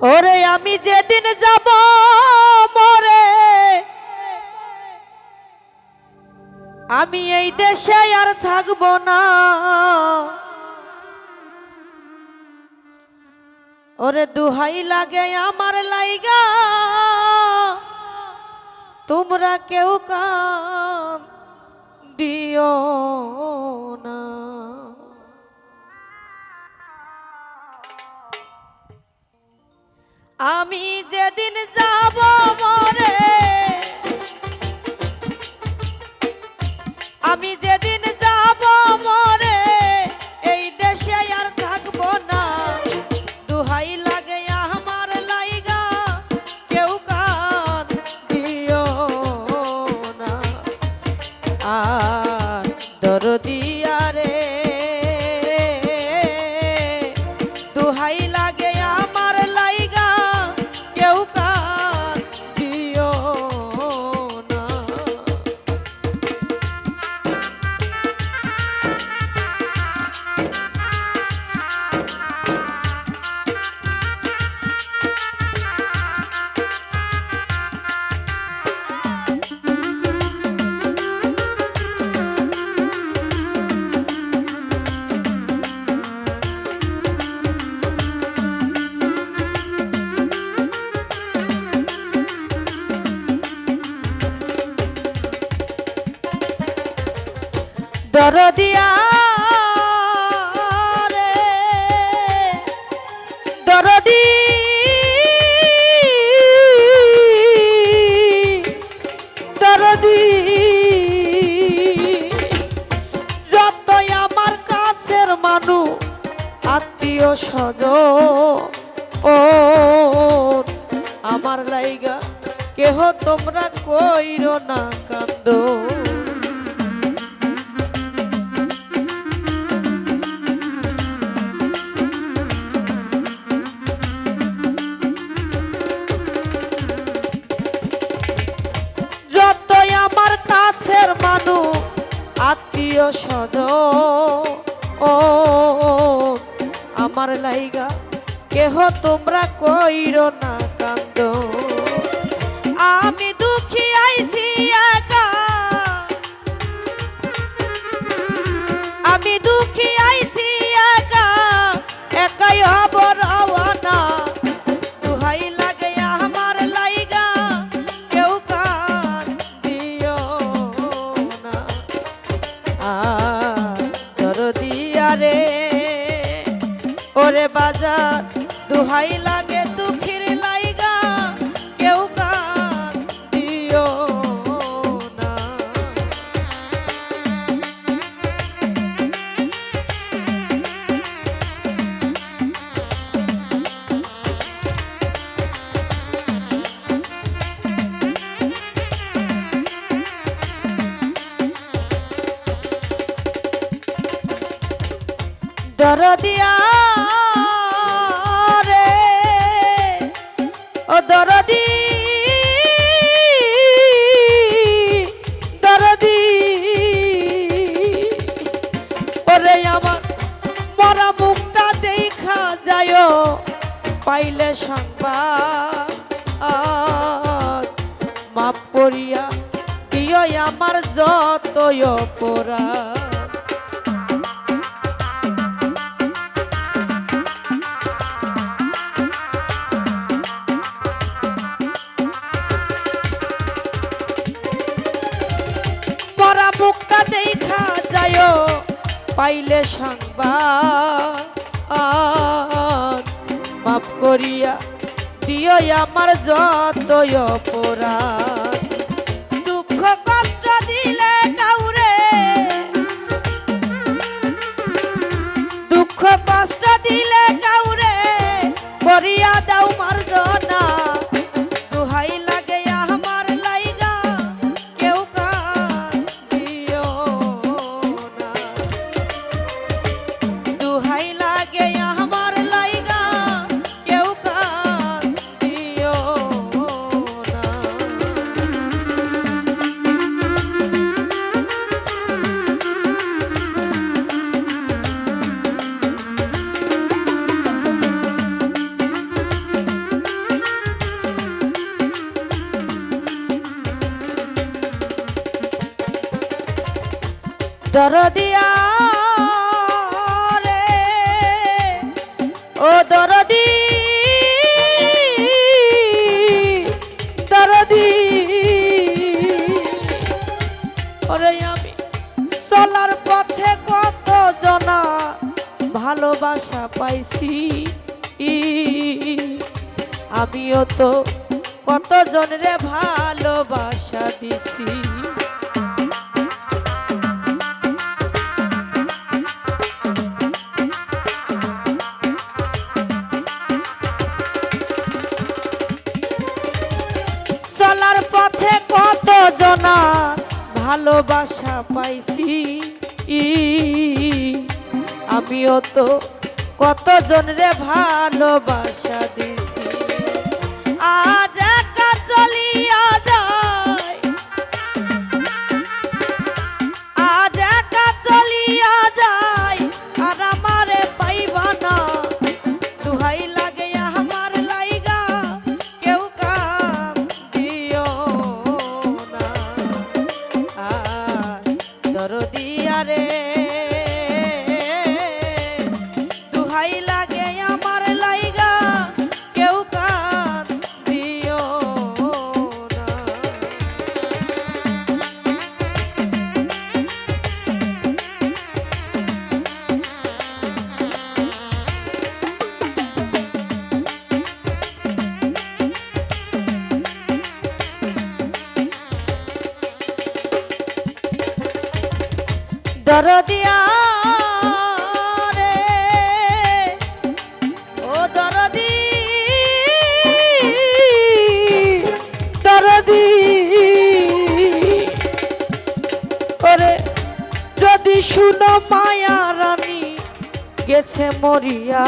ওরে আমি যেদিন যাব, মরে। আমি এই দেশে আর থাকব না। ওরে দুহাই লাগে আমার লাইগা। তোমরা কেউ কান দিও। যেদিন যাব আত্মীয় ও, আমার লাইগা, কেহ তোমরা কইর না কান্দ। যতই আমার কাছের আত্মীয় সদ ও আমার লাইগা কেহ তোমরা কইর না কান্দ। আমি দুঃখী আইছি একা। আমি দুঃখী ওরে বাজার দুহাই লাগে ও দরদি দরদি, ওরে আমার মরা মুখটা দেখা যায় পাইলে সংবাদ মাপ করিয়া দিও আমার যতই অপরাধ। পাইলে সংবাদ। মাফ করিয়া দিও আমার যত অপরাধ। দরদিয়া রে ও দরদি দরদি। ওরে আমি চলার পথে কত জনা ভালোবাসা পাইছি। আমিও তো কত জনরে ভালোবাসা দিছি। ভালোবাসা পাইছি। আমিও তো কতজন জনরে ভালোবাসা দিছি। আজ দরদিয়া দরদিয়া যদি শুনো মায়া রানী গেছে মরিয়া।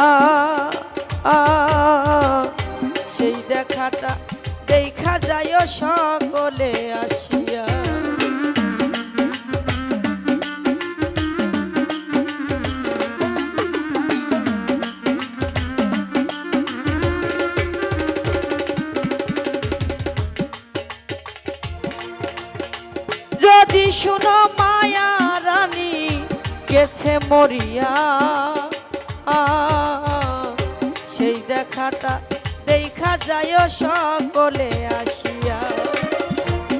সেই দেখাটা দেখা যায় সকলে আসিয়া। যদি শুনো মায়া রানী, গেছে মরিয়া। সেই দেখাটা দেখা যায় সকলে আসিয়া।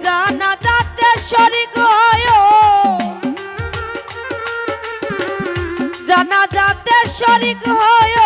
জানা যাতে শরিক জানা যাতে শরিক হয়